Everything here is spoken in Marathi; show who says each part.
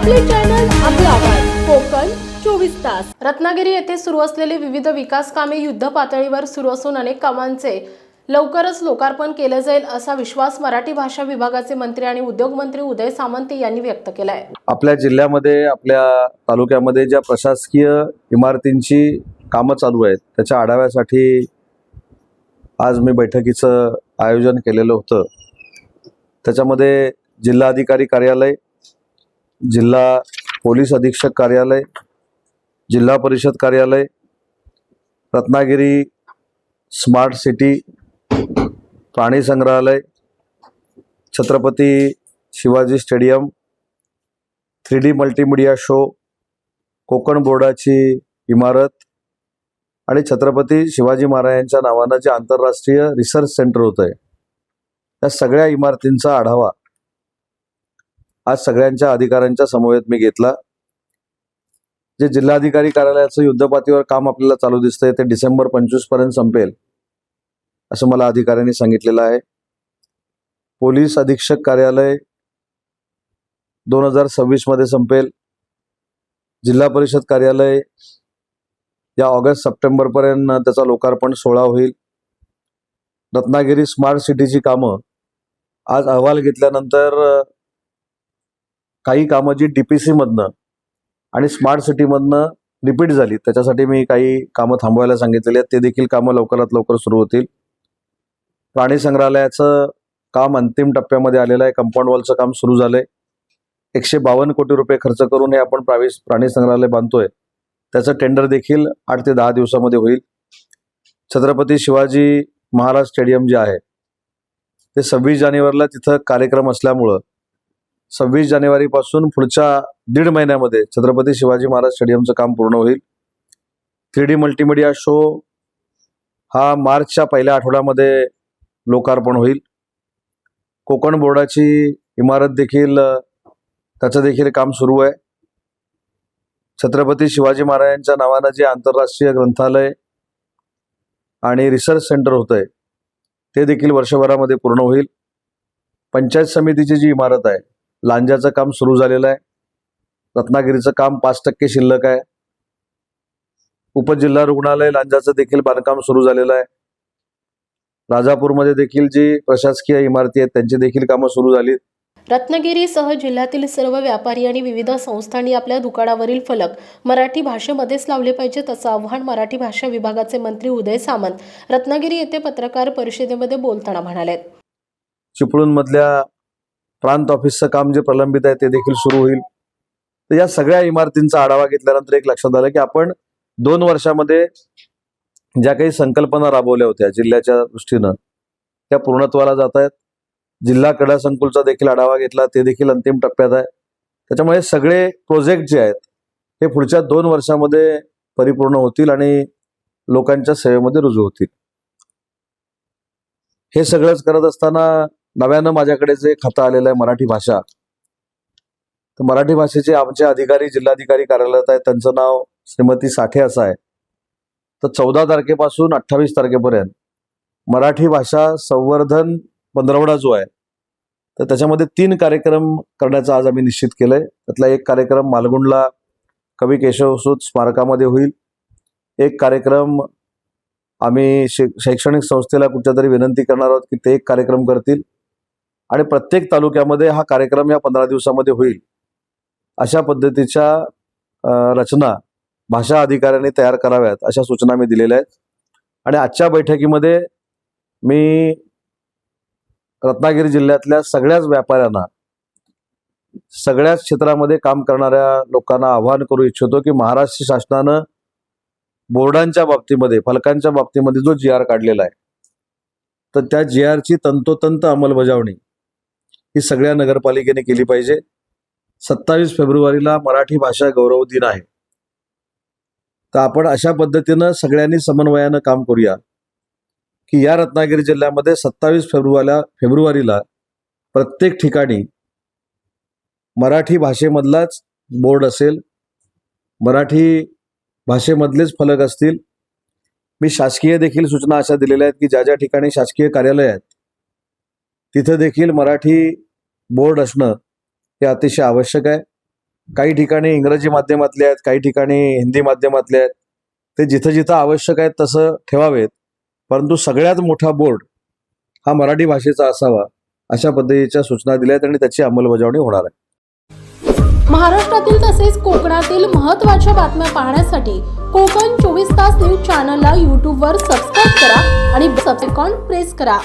Speaker 1: आपले चॅनल आपला आवाज कोकण चोवीस तास. रत्नागिरी येथे सुरू असलेली विविध विकास कामे युद्ध पातळीवर सुरू असून अनेक कामांचे लवकरच लोकार्पण केलं जाईल असा विश्वास मराठी भाषा विभागाचे मंत्री आणि उद्योगमंत्री उदय सामंत यांनी व्यक्त केला आहे
Speaker 2: आपल्या जिल्ह्यामध्ये आपल्या तालुक्यामध्ये ज्या प्रशासकीय इमारतींची कामं चालू आहेत त्याच्या आढाव्यासाठी आज मी बैठकीचं आयोजन केलेलं होतं. त्याच्यामध्ये जिल्हाधिकारी कार्यालय जिल्हा पोलीस अधीक्षक कार्यालय जिल्हा परिषद कार्यालय रत्नागिरी स्मार्ट सिटी प्राणी संग्रहालय Chhatrapati Shivaji stadium three D multimedia show Konkan बोर्डाची इमारत आणि छत्रपती शिवाजी महाराजांच्या नावानं जे आंतरराष्ट्रीय रिसर्च सेंटर होतं आहे त्या सगळ्या इमारतींचा आढावा आज सगळ्यांच्या अधिकाऱ्यांच्या समवेत मी घेतला. जे जिल्हाधिकारी कार्यालयाचं युद्धपातीवर काम आपल्याला चालू दिसतंय ते डिसेंबर पंचवीसपर्यंत संपेल असं मला अधिकाऱ्यांनी सांगितलेलं आहे. पोलीस अधीक्षक कार्यालय दोन हजार सव्वीसमध्ये संपेल. जिल्हा परिषद कार्यालय या ऑगस्ट सप्टेंबरपर्यंत त्याचा लोकार्पण सोहळा होईल. रत्नागिरी स्मार्ट सिटीची कामं आज अहवाल घेतल्यानंतर काही कामं जी डी पी सीमधनं आणि स्मार्ट सिटीमधनं रिपीट झाली. त्याच्यासाठी मी काही कामं थांबवायला सांगितलेली आहेत. ते देखील कामं लवकरात लवकर सुरू होतील. प्राणी संग्रहालयाचं काम अंतिम टप्प्यामध्ये आलेलं आहे. कंपाऊंड वॉलचं काम सुरू झालंय. एकशे बावन्न कोटी रुपये खर्च करून हे आपण प्रावी प्राणी संग्रहालय बांधतोय. त्याचं टेंडर देखील आठ ते दहा दिवसामध्ये होईल. छत्रपती शिवाजी महाराज स्टेडियम जे आहे ते सव्वीस जानेवारीला तिथं कार्यक्रम असल्यामुळं सव्वीस जानेवारीपासून पुढच्या दीड महिन्यामध्ये छत्रपती शिवाजी महाराज स्टेडियमचं काम पूर्ण होईल. थ्री डी मल्टीमीडिया शो हा मार्चच्या पहिल्या आठवड्यामध्ये लोकार्पण होईल. कोकण बोर्डाची इमारत देखील त्याचं देखील काम सुरू आहे. छत्रपती शिवाजी महाराजांच्या नावानं जे आंतरराष्ट्रीय ग्रंथालय आणि रिसर्च सेंटर होतंय ते देखील वर्षभरामध्ये पूर्ण होईल. पंचायत समितीची जी इमारत आहे लांजाचं काम सुरू झालेलं आहे. रत्नागिरीचं काम पाच टक्के शिल्लक आहे. उपजिल्हा रुग्णालय लांजाचं देखील बांधकाम सुरू झालेलं आहे. राजापूरमध्ये देखील जी प्रशासकीय इमारती आहेत त्यांची देखील कामं सुरू झाली.
Speaker 1: रत्नागिरीसह जिल्ह्यातील सर्व व्यापारी आणि विविध संस्थांनी आपल्या दुकानावरील फलक मराठी भाषेमध्येच लावले पाहिजेत असं आव्हान मराठी भाषा विभागाचे मंत्री उदय सामंत रत्नागिरी येथे पत्रकार परिषदेमध्ये बोलताना म्हणाले
Speaker 2: चिपळूणमधल्या प्रांत ऑफिसचं काम जे प्रलंबित आहे ते देखील सुरू होईल. तर या सगळ्या इमारतींचा आढावा घेतल्यानंतर एक लक्षात आलं की आपण दोन वर्षामध्ये ज्या काही संकल्पना राबवल्या होत्या जिल्ह्याच्या दृष्टीनं त्या पूर्णत्वाला जात आहेत. जिल्हा क्रीडा संकुलचा देखील आढावा घेतला ते देखील अंतिम टप्प्यात आहे. त्याच्यामुळे सगळे प्रोजेक्ट जे आहेत हे पुढच्या दोन वर्षामध्ये परिपूर्ण होतील आणि लोकांच्या सेवेमध्ये रुजू होतील. हे सगळंच करत असताना नव्यानं माझ्याकडे जे खातं आलेलं आहे मराठी भाषा तर मराठी भाषेचे आमचे अधिकारी जिल्हाधिकारी कार्यालयात आहेत. त्यांचं नाव श्रीमती साठे असं आहे. तर चौदा तारखेपासून अठ्ठावीस तारखेपर्यंत मराठी भाषा संवर्धन पंधरवडा जो आहे तर त्याच्यामध्ये तीन कार्यक्रम करण्याचा आज आम्ही निश्चित केलंय. त्यातला एक कार्यक्रम मालगुंडला कवी केशवसूत स्मारकामध्ये होईल. एक कार्यक्रम आम्ही शै शैक्षणिक संस्थेला कुठच्या तरी विनंती करणार आहोत की ते एक कार्यक्रम करतील. आणि प्रत्येक तालुक्यामध्ये हा कार्यक्रम या पंधरा दिवसामध्ये होईल. अशा पद्धतीच्या रचना भाषा अधिकाऱ्यांनी तयार कराव्यात अशा सूचना मी दिलेल्या आहेत. आणि आजच्या बैठकीमध्ये मी रत्नागिरी जिल्ह्यातल्या सगळ्याच व्यापाऱ्यांना सगळ्याच क्षेत्रामध्ये काम करणाऱ्या लोकांना आवाहन करू इच्छितो की महाराष्ट्र शासनानं बोर्डांच्या बाबतीमध्ये फलकांच्या बाबतीमध्ये जो जी आर काढलेला आहे तर त्या जी आरची तंतोतंत अंमलबजावणी ही सगळ्या नगरपालिकेने केली पाहिजे. सत्तावीस फेब्रुवारीला मराठी भाषा गौरव दिन आहे. तर आपण अशा पद्धतीनं सगळ्यांनी समन्वयानं काम करूया की या रत्नागिरी जिल्ह्यामध्ये सत्तावीस फेब्रुवारीला फेब्रुवारीला प्रत्येक ठिकाणी मराठी भाषेमधलाच बोर्ड असेल मराठी भाषेमधलेच फलक असतील. मी शासकीय देखील सूचना अशा दिलेल्या आहेत की ज्या ज्या ठिकाणी शासकीय कार्यालय आहेत तिथं देखील मराठी बोर्ड असणं हे अतिशय आवश्यक आहे. काही ठिकाणी इंग्रजी माध्यमातले आहेत काही ठिकाणी हिंदी माध्यमातले आहेत. ते जिथं जिथं आवश्यक आहेत तसं ठेवावेत. परंतु सगळ्यात मोठा बोर्ड हा मराठी भाषेचा असावा अशा पद्धतीच्या सूचना दिल्या आहेत आणि त्याची अंमलबजावणी होणार आहे.
Speaker 1: महाराष्ट्रातील तसेच कोकणातील महत्त्वाच्या बातम्या पाहण्यासाठी कोकण चोवीस तास न्यूज चॅनलला यूट्यूबवर सबस्क्राईब करा आणि बेल प्रेस करा.